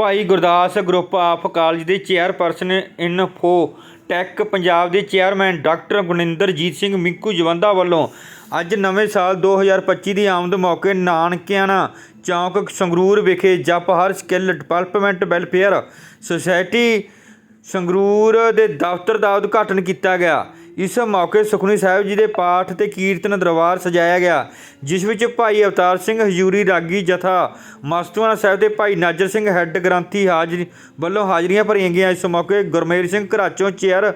Bhai Gurdas group of college ਦੇ chairperson info tech Punjab ਦੇ chairman doctor Guninderjit Singh Minku Jawanda ਵੱਲੋਂ ਅੱਜ ਨਵੇਂ ਸਾਲ 2025 ਦੀ ਆਮਦ ਮੌਕੇ ਨਾਨਕਿਆਣਾ ਚੌਂਕ ਸੰਗਰੂਰ ਵਿਖੇ ਜਪ ਹਰ skill development welfare society Sangrur ਦੇ ਦਫ਼ਤਰ ਦਾ ਉਦਘਾਟਨ ਕੀਤਾ ਗਿਆ। ਇਸ ਮੌਕੇ ਸੁਖਨੀ ਸਾਹਿਬ ਜੀ ਦੇ ਪਾਠ ਤੇ ਕੀਰਤਨ ਦਰਬਾਰ ਸਜਾਇਆ ਗਿਆ, ਜਿਸ ਵਿੱਚ ਭਾਈ ਅਵਤਾਰ ਸਿੰਘ ਹਜੂਰੀ ਰਾਗੀ ਜਥਾ, ਮਸਤੂਆਣਾ ਸਾਹਿਬ ਦੇ ਭਾਈ ਨਾਜਰ ਸਿੰਘ ਹੈੱਡ ਗ੍ਰੰਥੀ ਹਾਜ਼ਰੀ ਵੱਲੋਂ ਹਾਜ਼ਰੀਆਂ ਭਰੀਆਂ ਗਈਆਂ। ਇਸ ਮੌਕੇ ਗੁਰਮੇਲ ਸਿੰਘ ਘਰਾਚੋਂ ਚੇਅਰ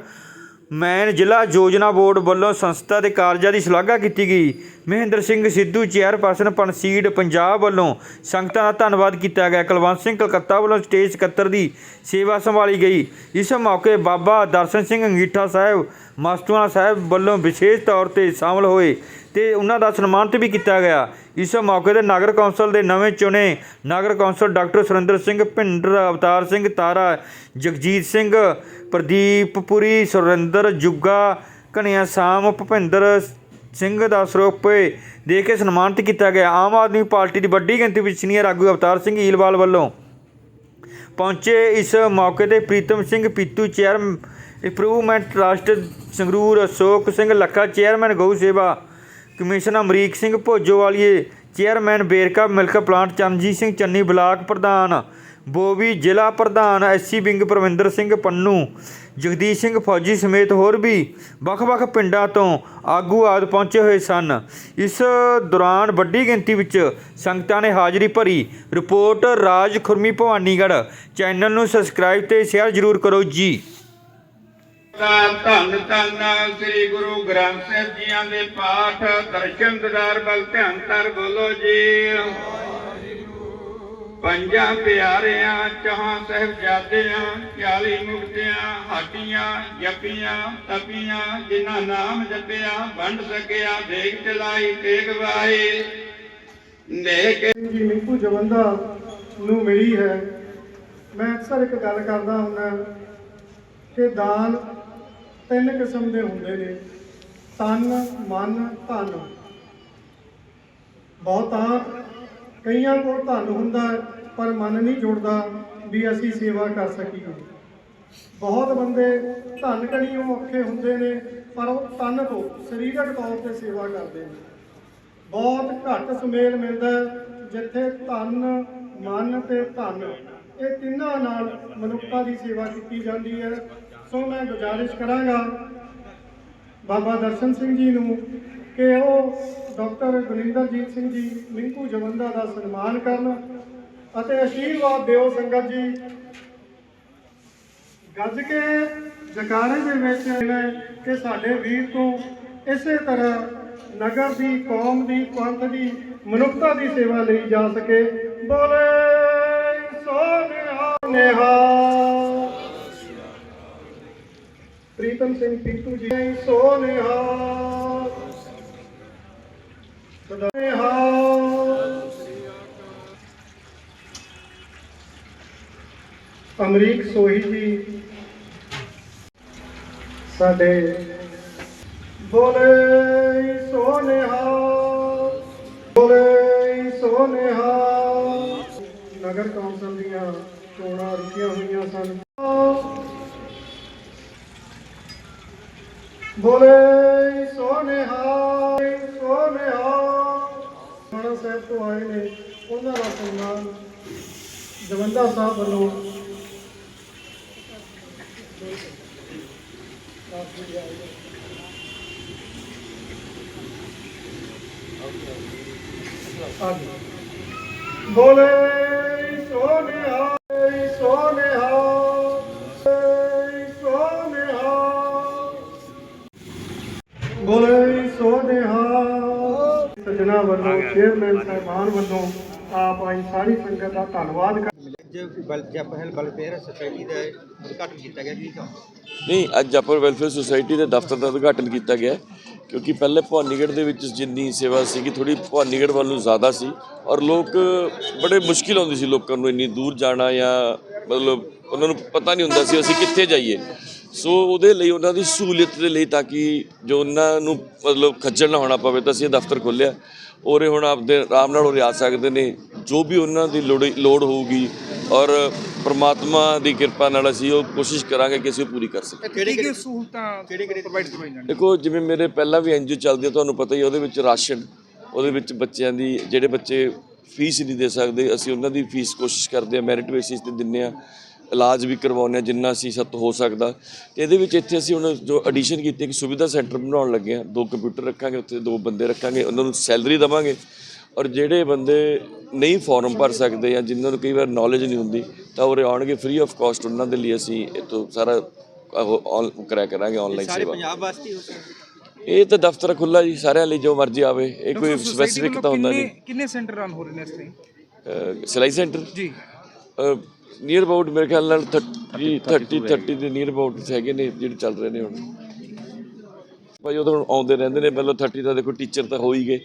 ਮੈਨ ਜ਼ਿਲ੍ਹਾ ਯੋਜਨਾ ਬੋਰਡ ਵੱਲੋਂ ਸੰਸਥਾ ਦੇ ਕਾਰਜਾਂ ਦੀ ਸ਼ਲਾਘਾ ਕੀਤੀ ਗਈ। ਮਹਿੰਦਰ ਸਿੰਘ ਸਿੱਧੂ, ਚੇਅਰਪਰਸਨ ਪਨਸੀਡ ਪੰਜਾਬ ਵੱਲੋਂ ਸੰਗਤਾਂ ਦਾ ਧੰਨਵਾਦ ਕੀਤਾ ਗਿਆ। ਕੁਲਵੰਤ ਸਿੰਘ ਕਲਕੱਤਾ ਵੱਲੋਂ ਸਟੇਜ ਸਕੱਤਰ ਦੀ ਸੇਵਾ ਸੰਭਾਲੀ ਗਈ। ਇਸ ਮੌਕੇ ਬਾਬਾ ਦਰਸ਼ਨ ਸਿੰਘ ਅੰਗੀਠਾ ਸਾਹਿਬ ਮਸਤੂਆਣਾ ਸਾਹਿਬ ਵੱਲੋਂ ਵਿਸ਼ੇਸ਼ ਤੌਰ ਤੇ ਸ਼ਾਮਲ ਹੋਏ ਤੇ ਉਹਨਾਂ ਦਾ ਸਨਮਾਨਿਤ ਵੀ ਕੀਤਾ ਗਿਆ। ਇਸ ਮੌਕੇ ਤੇ ਨਗਰ ਕੌਂਸਲ ਦੇ ਨਵੇਂ ਚੁਣੇ ਨਗਰ ਕੌਂਸਲ ਡਾਕਟਰ ਸੁਰਿੰਦਰ ਸਿੰਘ ਭਿੰਡਰ ਅਵਤਾਰ ਸਿੰਘ, ਤਾਰਾ ਜਗਜੀਤ ਸਿੰਘ, ਪ੍ਰਦੀਪ ਪੁਰੀ, ਸੁਰਿੰਦਰ ਜੁੱਗਾ ਕਨਿਆ ਸਾਮ, ਭੁਪਿੰਦਰ ਸਿੰਘ ਦਾ ਸਰੋਪੇ ਦੇ ਕੇ ਸਨਮਾਨਿਤ ਕੀਤਾ ਗਿਆ। ਆਮ ਆਦਮੀ ਪਾਰਟੀ ਦੀ ਵੱਡੀ ਗਿਣਤੀ ਵਿੱਚ ਸੀਨੀਅਰ ਆਗੂ ਅਵਤਾਰ ਸਿੰਘ ਈਲਵਾਲ ਵੱਲੋਂ ਪਹੁੰਚੇ ਇਸ ਮੌਕੇ ਤੇ Pritam Singh Pitu chair improvement trust Sangrur Ashok Singh Lakha, chairman ਗਊ ਸੇਵਾ commissioner Amrik Singh Bhojowaliye, chairman Verka milk plant Charanjit Singh Channi block ਪ੍ਰਧਾਨ ਬੋਵੀ ਜ਼ਿਲ੍ਹਾ ਪ੍ਰਧਾਨ ਐਸਸੀ ਵਿੰਗ ਪ੍ਰਵਿੰਦਰ ਸਿੰਘ ਪੰਨੂ, ਜਗਦੀਸ਼ ਸਿੰਘ ਫੌਜੀ ਸਮੇਤ ਹੋਰ ਵੀ ਵੱਖ-ਵੱਖ ਪਿੰਡਾਂ ਤੋਂ ਆਗੂ ਆਦ ਪਹੁੰਚੇ ਹੋਏ ਸਨ। ਇਸ ਦੌਰਾਨ ਵੱਡੀ ਗਿਣਤੀ ਵਿੱਚ ਸੰਗਤਾਂ ਨੇ ਹਾਜ਼ਰੀ ਭਰੀ। ਰਿਪੋਰਟ ਰਾਜ ਖੁਰਮੀ ਭਵਾਨੀਗੜ੍ਹ ਚੈਨਲ ਨੂੰ ਸਬਸਕ੍ਰਾਈਬ ਤੇ ਸ਼ੇਅਰ ਜ਼ਰੂਰ ਕਰੋ ਜੀ। ਧੰਨ ਧੰਨ ਸ੍ਰੀ ਗੁਰੂ ਗ੍ਰੰਥ ਸਾਹਿਬ ਜੀਆਂ ਦੇ ਪਾਠ ਦਰਸ਼ਨ ਦਿਦਾਰ ਵੱਲ ਧਿਆਨ ਧਰ ਬੋਲੋ ਜੀ। ਪੰਜਾਂ ਪਿਆਰਿਆਂ, ਚੌਹਾਂ ਸਾਹਿਬਜ਼ਾਦਿਆਂ 40 ਮੁਕਤਿਆਂ ਹਾਟੀਆਂ ਜਪੀਆਂ, ਤਪੀਆਂ, ਜਿਨ੍ਹਾਂ ਨਾਮ ਜਪਿਆ, ਵੰਡ ਸਕਿਆ ਦੇਖ ਚਲਾਈ, ਤੇਗ ਵਾਹੀ ਨੇਕ ਜੀ ਮਿੰਕੂ ਜਵੰਦਾ ਨੂੰ ਮਿਲੀ ਹੈ। ਮੈਂ ਅਕਸਰ ਇੱਕ ਗੱਲ ਕਰਦਾ ਹੁੰਦਾ ਕਿ ਦਾਨ ਤਿੰਨ ਕਿਸਮ ਦੇ ਹੁੰਦੇ ਨੇ। ਤਨ, ਮਨ, ਧਨ। ਬਹੁਤਾਂ ਕਈਆਂ ਕੋਲ ਧਨ ਹੁੰਦਾ ਪਰ ਮਨ ਨਹੀਂ ਜੁੜਦਾ ਵੀ ਅਸੀਂ ਸੇਵਾ ਕਰ ਸਕੀਏ। ਬਹੁਤ ਬੰਦੇ ਧਨ ਕਣੀਓ ਔਖੇ ਹੁੰਦੇ ਨੇ, ਪਰ ਉਹ ਤਨ ਤੋਂ ਸਰੀਰਕ ਤੌਰ ਤੇ ਸੇਵਾ ਕਰਦੇ ਨੇ। ਬਹੁਤ ਘੱਟ ਸੁਮੇਲ ਮਿਲਦਾ ਜਿੱਥੇ ਤਨ ਮਨ ਤੇ ਧਨ, ਇਹ ਤਿੰਨਾਂ ਨਾਲ ਮਨੁੱਖਤਾ ਦੀ ਸੇਵਾ ਕੀਤੀ ਜਾਂਦੀ ਹੈ। ਸੋ ਮੈਂ ਗੁਜ਼ਾਰਿਸ਼ ਕਰਾਂਗਾ ਬਾਬਾ ਦਰਸ਼ਨ ਸਿੰਘ ਜੀ ਨੂੰ ਕਿ ਉਹ ਡਾਕਟਰ ਗੁਰਿੰਦਰਜੀਤ ਸਿੰਘ ਜੀ ਮਿੰਕੂ ਜਵੰਦਾ ਦਾ ਸਨਮਾਨ ਕਰਨ ਅਤੇ ਆਸ਼ੀਰਵਾਦ ਦਿਓ ਸੰਗਤ ਜੀ। ਗੱਜ ਕੇ ਜਕਾਰੇ ਦੇ ਵਿੱਚ ਮੈਂ ਕਿ ਸਾਡੇ ਵੀਰ ਤੋਂ ਇਸੇ ਤਰ੍ਹਾਂ ਨਗਰ ਦੀ, ਕੌਮ ਦੀ, ਪੰਥ ਦੀ, ਮਨੁੱਖਤਾ ਦੀ ਸੇਵਾ ਲਈ ਜਾ ਸਕੇ। ਬੋਲੇ ਸੋ ਨਿਹਾ। ਨਿਹਾਲ ਪ੍ਰੀਤਮ ਸਿੰਘ ਪੀਤੂ ਜੀ ਸੋ ਨਿਹਾਲ ਅਮਰੀਕ ਸੋਹੀ ਜੀ, ਸਾਡੇ ਬੋਲੇ ਸੋ ਬੋਲੇ ਸੋ ਨਗਰ ਕੌਂਸਲ ਦੀਆਂ ਚੋਣਾਂ ਰੁਕੀਆਂ ਹੋਈਆਂ ਸਨ। ਬੋਲੇ ਸੋ ਨਿਹਾਲ ਸੋ ਸਾਹਿਬ ਤੋਂ ਆਏ ਨੇ, ਉਹਨਾਂ ਦਾ ਸਨਮਾਨ ਜਵੰਦਾ ਸਾਹਿਬ ਵੱਲੋਂ ਬੋਲੇ ਸੋ ਨਿਹਾਲ ਸੋ ਬੋਲੇ ਸੋ ਵੱਲੋਂ ਚੇਅਰਮੈਨ ਸਾਹਿਬਾਨ ਵੱਲੋਂ ਆਪ ਆਈ ਸਾਰੀ ਸੰਗਤ ਦਾ ਧੰਨਵਾਦ ਕਰ ਜੋ ਬਲ ਜਪ ਹੈਲ ਵੈਲਫੇਅਰ ਸੁਸਾਇਟੀ ਦਾ ਉਦਘਾਟਨ ਕੀਤਾ ਗਿਆ ਜੀ ਤਾਂ ਨਹੀਂ ਅੱਜ ਜਪਰ ਵੈਲਫੇਅਰ ਸੁਸਾਇਟੀ ਦੇ ਦਫ਼ਤਰ ਦਾ ਉਦਘਾਟਨ ਕੀਤਾ ਗਿਆ ਕਿਉਂਕਿ ਪਹਿਲੇ ਭਵਾਨੀਗੜ੍ਹ ਦੇ ਵਿੱਚ ਜਿੰਨੀ ਸੇਵਾ ਸੀਗੀ ਥੋੜੀ ਭਵਾਨੀਗੜ੍ਹ ਵੱਲ ਨੂੰ ਜ਼ਿਆਦਾ ਸੀ ਔਰ ਲੋਕ ਬੜੇ ਮੁਸ਼ਕਿਲ ਆਉਂਦੀ ਸੀ ਲੋਕਾਂ ਨੂੰ ਇੰਨੀ ਦੂਰ ਜਾਣਾ ਜਾਂ ਮਤਲਬ ਉਹਨਾਂ ਨੂੰ ਪਤਾ ਨਹੀਂ ਹੁੰਦਾ ਸੀ ਅਸੀਂ ਕਿੱਥੇ ਜਾਈਏ। ਸੋ ਉਹਦੇ ਲਈ ਉਹਨਾਂ ਦੀ ਸਹੂਲੀਅਤ ਦੇ ਲਈ ਤਾਂ ਕਿ ਜੋ ਉਹਨਾਂ ਨੂੰ ਮਤਲਬ ਖੱਜਲ ਨਾ ਹੋਣਾ ਪਵੇ ਤਾਂ ਅਸੀਂ ਇਹ ਦਫ਼ਤਰ ਖੋਲ੍ਹਿਆ। ਔਰ ਇਹ ਹੁਣ ਆਪਦੇ ਆਰਾਮ ਨਾਲ ਉਰੇ ਆ ਸਕਦੇ ਨੇ। ਜੋ ਵੀ ਉਹਨਾਂ ਦੀ ਲੋੜ ਲੋੜ ਹੋਊਗੀ ਔਰ ਪ੍ਰਮਾਤਮਾ ਦੀ ਕਿਰਪਾ ਨਾਲ ਅਸੀਂ ਉਹ ਕੋਸ਼ਿਸ਼ ਕਰਾਂਗੇ ਕਿ ਅਸੀਂ ਉਹ ਪੂਰੀ ਕਰ ਸਕੀਏ। ਕਿਹੜੀ ਕਿਹੜੀ ਸਹੂਲਤਾਂ ਪ੍ਰੋਵਾਈਡ ਕਰਵਾਈਆਂ ਜਾਣ ਦੇਖੋ ਜਿਵੇਂ ਮੇਰੇ ਪਹਿਲਾਂ ਵੀ ਐਨਜੀਓ ਚੱਲਦੀ ਹੈ ਤੁਹਾਨੂੰ ਪਤਾ ਹੀ ਹੈ, ਉਹਦੇ ਵਿੱਚ ਰਾਸ਼ਨ ਉਹਦੇ ਵਿੱਚ ਬੱਚਿਆਂ ਦੀ ਜਿਹੜੇ ਬੱਚੇ ਫੀਸ ਨਹੀਂ ਦੇ ਸਕਦੇ ਅਸੀਂ ਉਹਨਾਂ ਦੀ ਫੀਸ ਕੋਸ਼ਿਸ਼ ਕਰਦੇ ਆ ਮੈਰਿਟ ਬੇਸਿਸ ਤੇ ਦਿੰਨੇ ਆ। ਇਲਾਜ ਵੀ ਕਰਵਾਉਂਦੇ ਆ ਜਿੰਨਾ ਅਸੀਂ ਸਤ ਹੋ ਸਕਦਾ। ਤੇ ਇਹਦੇ ਵਿੱਚ ਇੱਥੇ ਅਸੀਂ ਹੁਣ ਜੋ ਐਡੀਸ਼ਨ ਕੀਤੀ ਹੈ ਕਿ ਸੁਵਿਧਾ ਸੈਂਟਰ ਬਣਾਉਣ ਲੱਗੇ ਆ ਦੋ ਕੰਪਿਊਟਰ ਰੱਖਾਂਗੇ ਉੱਥੇ ਦੋ ਬੰਦੇ ਰੱਖਾਂਗੇ ਉਹਨਾਂ ਨੂੰ ਸੈਲਰੀ ਦੇਵਾਂਗੇ। ਔਰ ਜਿਹੜੇ ਬੰਦੇ ਨਹੀਂ ਫਾਰਮ ਭਰ ਸਕਦੇ ਜਾਂ ਜਿਨ੍ਹਾਂ ਨੂੰ ਕਈ ਵਾਰ ਨੌਲੇਜ ਨਹੀਂ ਹੁੰਦੀ ਤਾਂ ਉਹ ਆਉਣਗੇ ਫ੍ਰੀ ਆਫ ਕਾਸਟ ਉਹਨਾਂ ਦੇ ਲਈ ਅਸੀਂ ਇਤੋਂ ਸਾਰਾ ਉਹ ਕਰਿਆ ਕਰਾਂਗੇ ਆਨਲਾਈਨ ਸੇਵਾ। ਪੰਜਾਬ ਵਾਸਤੇ ਹੋ ਸਕਦਾ। ਇਹ ਤਾਂ ਦਫ਼ਤਰ ਖੁੱਲਾ ਜੀ ਸਾਰਿਆਂ ਲਈ ਜੋ ਮਰਜ਼ੀ ਆਵੇ ਇਹ ਕੋਈ ਸਪੈਸੀਫਿਕ ਤਾਂ ਹੁੰਦਾ ਨਹੀਂ। ਕਿੰਨੇ ਸੈਂਟਰ ਰਨ ਹੋ ਰਹੇ ਨੇ ਇਸ ਤੇ ਅਹ ਸਿਲਾਈ ਸੈਂਟਰ? ਜੀ। ਨੀਅਰ ਅਬਾਊਟ ਮੇਰੇ ਖਿਆਲ ਨਾਲ 30 30 30 ਦੇ ਨੀਅਰ ਅਬਾਊਟ ਹੈਗੇ ਨੇ ਜਿਹੜੇ ਚੱਲ ਰਹੇ ਨੇ ਹੁਣ। ਭਾਈ ਉਹ ਤਾਂ ਹੁਣ ਆਉਂਦੇ ਰਹਿੰਦੇ ਨੇ ਮਤਲਬ 30 ਦਾ ਦੇਖੋ ਟੀਚਰ ਤਾਂ ਹੋ ਹੀ ਗਏ।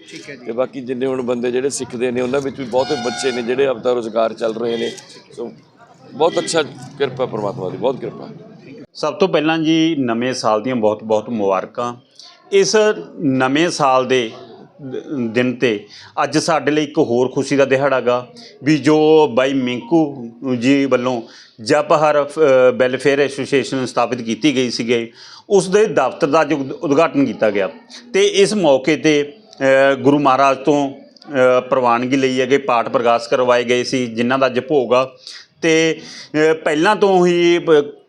ਤੇ ਬਾਕੀ ਜਿੰਨੇ ਹੁਣ ਬੰਦੇ ਜਿਹੜੇ ਸਿੱਖਦੇ ਨੇ ਉਹਨਾਂ ਵਿੱਚ ਵੀ ਬਹੁਤੇ ਬੱਚੇ ਨੇ ਜਿਹੜੇ ਆਪਦਾ ਰੋਜ਼ਗਾਰ ਚੱਲ ਰਹੇ ਨੇ। ਸੋ ਬਹੁਤ ਅੱਛਾ ਕਿਰਪਾ ਪਰਮਾਤਮਾ ਦੀ ਬਹੁਤ ਕਿਰਪਾ। ਸਭ ਤੋਂ ਪਹਿਲਾਂ ਜੀ ਨਵੇਂ ਸਾਲ ਦੀਆਂ ਬਹੁਤ-ਬਹੁਤ ਮੁਬਾਰਕਾਂ। ਇਸ ਨਵੇਂ ਸਾਲ ਦ- ਦਿਨ ਤੇ। ਅੱਜ ਸਾਡੇ ਲਈ ਇੱਕ ਹੋਰ ਖੁਸ਼ੀ ਦਾ ਦਿਹਾੜਾ ਗਾ, ਵੀ ਜੋ ਬਾਈ ਮਿੰਕੂ ਜੀ ਵੱਲੋਂ ਜਪਹਰ ਵੈਲਫੇਅਰ ਐਸੋਸੀਏਸ਼ਨ ਸਥਾਪਿਤ ਕੀਤੀ ਗਈ ਸੀਗੇ, ਉਸ ਦੇ ਦਫ਼ਤਰ ਦਾ ਅੱਜ ਉਦ- ਉਦਘਾਟਨ ਕੀਤਾ ਗਿਆ। ਤੇ ਇਸ ਮੌਕੇ ਤੇ ਗੁਰੂ ਮਹਾਰਾਜ ਤੋਂ ਪ੍ਰਵਾਨਗੀ ਲਈ ਹੈਗੇ, ਪਾਠ ਪ੍ਰਕਾਸ਼ ਕਰਵਾਏ ਗਏ ਸੀ, ਜਿਨ੍ਹਾਂ ਦਾ ਅੱਜ ਭੋਗ ਆ। ਤੇ ਪਹਿਲਾਂ ਤੋਂ ਹੀ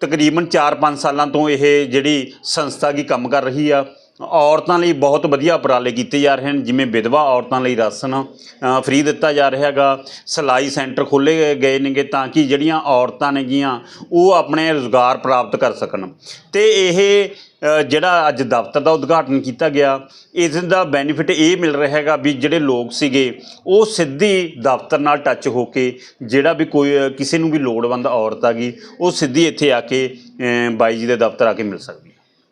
ਤਕਰੀਬਨ 4-5 ਸਾਲਾਂ ਤੋਂ ਇਹ ਜਿਹੜੀ ਸੰਸਥਾ ਕੀ ਕੰਮ ਕਰ ਰਹੀ ਆ ਔਰਤਾਂ ਲਈ ਬਹੁਤ ਵਧੀਆ ਉਪਰਾਲੇ ਕੀਤੇ ਜਾ ਰਹੇ ਹਨ ਜਿਵੇਂ ਵਿਧਵਾ ਔਰਤਾਂ ਲਈ ਰਾਸ਼ਨ ਅ, ਫ੍ਰੀ ਦਿੱਤਾ ਜਾ ਰਿਹਾ ਹੈਗਾ ਸਿਲਾਈ ਸੈਂਟਰ ਖੋਲ੍ਹੇ ਗਏ ਨੇਗੇ ਤਾਂ ਕਿ ਜਿਹੜੀਆਂ ਔਰਤਾਂ ਨੇਗੀਆਂ ਉਹ ਆਪਣੇ ਰੁਜ਼ਗਾਰ ਪ੍ਰਾਪਤ ਕਰ ਸਕਣ। ਤੇ ਇਹ ਜਿਹੜਾ ਅੱਜ ਦਫ਼ਤਰ ਦਾ ਉਦਘਾਟਨ ਕੀਤਾ ਗਿਆ ਇਸ ਦਾ ਬੈਨੀਫਿਟ ਇਹ ਮਿਲ ਰਿਹਾ ਹੈਗਾ ਵੀ ਜਿਹੜੇ ਲੋਕ ਸੀਗੇ ਉਹ ਸਿੱਧੀ ਦਫ਼ਤਰ ਨਾਲ ਟੱਚ ਹੋ ਕੇ ਜਿਹੜਾ ਵੀ ਕੋਈ ਕਿਸੇ ਨੂੰ ਵੀ ਲੋੜਵੰਦ ਔਰਤ ਆ ਗਈ ਉਹ ਸਿੱਧੀ ਇੱਥੇ ਆ ਕੇ ਬਾਈ ਜੀ ਦੇ ਦਫ਼ਤਰ ਆ ਕੇ ਮਿਲ ਸਕਦੀ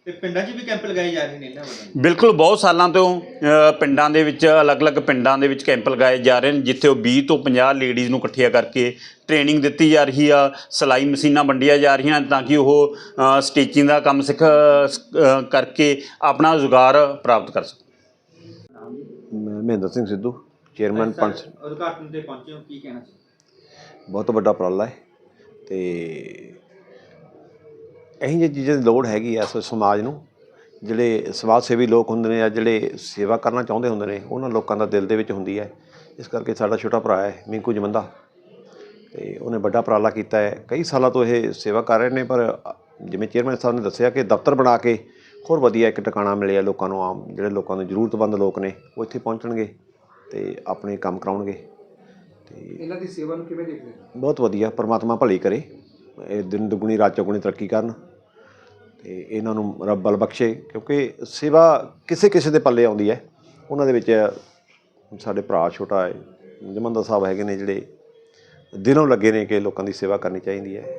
ਤੇ ਪਿੰਡਾਂ 'ਚ ਵੀ ਕੈਂਪ ਲਗਾਏ ਜਾ ਰਹੇ ਨੇ ਇਹਨਾਂ ਵੱਲੋਂ? ਬਿਲਕੁਲ ਬਹੁਤ ਸਾਲਾਂ ਤੋਂ ਅ, ਪਿੰਡਾਂ ਦੇ ਵਿੱਚ ਅਲੱਗ-ਅਲੱਗ ਪਿੰਡਾਂ ਦੇ ਵਿੱਚ ਕੈਂਪ ਲਗਾਏ ਜਾ ਰਹੇ ਨੇ ਜਿੱਥੇ ਉਹ 20 ਤੋਂ 50 ਲੇਡੀਜ਼ ਨੂੰ ਇਕੱਠੀਆਂ ਕਰਕੇ ਟ੍ਰੇਨਿੰਗ ਦਿੱਤੀ ਜਾ ਰਹੀ ਆ ਸਿਲਾਈ ਮਸ਼ੀਨਾਂ ਵੰਡੀਆਂ ਜਾ ਰਹੀਆਂ ਤਾਂ ਕਿ ਉਹ ਸਟਿਚਿੰਗ ਦਾ ਕੰਮ ਸਿੱਖ ਅ, ਕਰਕੇ ਆਪਣਾ ਰੁਜ਼ਗਾਰ ਪ੍ਰਾਪਤ ਕਰ ਸਕਣ। ਮੈਂ ਮਹਿੰਦਰ ਸਿੰਘ ਸਿੱਧੂ ਚੇਅਰਮੈਨ ਪੰਚ। ਉਦਘਾਟਨ ਤੇ ਪਹੁੰਚੇ ਹੋ ਕੀ ਕਹਿਣਾ ਸੀ ਬਹੁਤ ਵੱਡਾ ਉਪਰਾਲਾ ਹੈ ਤੇ ਇਹੀ ਜਿਹੀ ਚੀਜ਼ਾਂ ਦੀ ਲੋੜ ਹੈਗੀ ਐ ਇਸ ਸਮਾਜ ਨੂੰ ਜਿਹੜੇ ਸਮਾਜ ਸੇਵੀ ਲੋਕ ਹੁੰਦੇ ਨੇ ਜਾਂ ਜਿਹੜੇ ਸੇਵਾ ਕਰਨਾ ਚਾਹੁੰਦੇ ਹੁੰਦੇ ਨੇ ਉਹਨਾਂ ਲੋਕਾਂ ਦਾ ਦਿਲ ਦੇ ਵਿੱਚ ਹੁੰਦੀ ਹੈ। ਇਸ ਕਰਕੇ ਸਾਡਾ ਛੋਟਾ ਭਰਾ ਹੈ ਮਿੰਕੂ ਜਮੰਦਾ। ਤੇ ਉਹਨੇ ਵੱਡਾ ਉਪਰਾਲਾ ਕੀਤਾ ਹੈ। ਕਈ ਸਾਲਾਂ ਤੋਂ ਇਹ ਸੇਵਾ ਕਰ ਰਹੇ ਨੇ ਪਰ ਜਿਵੇਂ ਚੇਅਰਮੈਨ ਸਾਹਿਬ ਨੇ ਦੱਸਿਆ ਕਿ ਦਫ਼ਤਰ ਬਣਾ ਕੇ ਹੋਰ ਵਧੀਆ ਇੱਕ ਟਿਕਾਣਾ ਮਿਲਿਆ ਲੋਕਾਂ ਨੂੰ ਆਮ ਜਿਹੜੇ ਲੋਕਾਂ ਨੂੰ ਜ਼ਰੂਰਤਮੰਦ ਲੋਕ ਨੇ ਉਹ ਇੱਥੇ ਪਹੁੰਚਣਗੇ ਤੇ ਆਪਣੇ ਕੰਮ ਕਰਾਉਣਗੇ। ਇਹਨਾਂ ਦੀ ਸੇਵਾ ਨੂੰ ਕਿਵੇਂ ਦੇਖਦੇ ਹੋ? ਬਹੁਤ ਵਧੀਆ ਪਰਮਾਤਮਾ ਭਲੀ ਕਰੇ। ਇਹ ਦਿਨ ਦੁਗਣੀ ਰਾਤ ਚੌਗੁਣੀ ਤਰੱਕੀ ਕਰਨ। ਤੇ ਇਹਨਾਂ ਨੂੰ ਰੱਬ ਬਲ ਬਖਸ਼ੇ, ਕਿਉਂਕਿ ਸੇਵਾ ਕਿਸੇ ਕਿਸੇ ਦੇ ਪੱਲੇ ਆਉਂਦੀ ਹੈ। ਉਹਨਾਂ ਦੇ ਵਿੱਚ ਸਾਡੇ ਭਰਾ ਛੋਟਾ ਹੈ, ਜਮੰਦਰ ਸਾਹਿਬ ਹੈਗੇ ਨੇ ਜਿਹੜੇ, ਦਿਲੋਂ ਲੱਗੇ ਨੇ ਕਿ ਲੋਕਾਂ ਦੀ ਸੇਵਾ ਕਰਨੀ ਚਾਹੀਦੀ ਹੈ।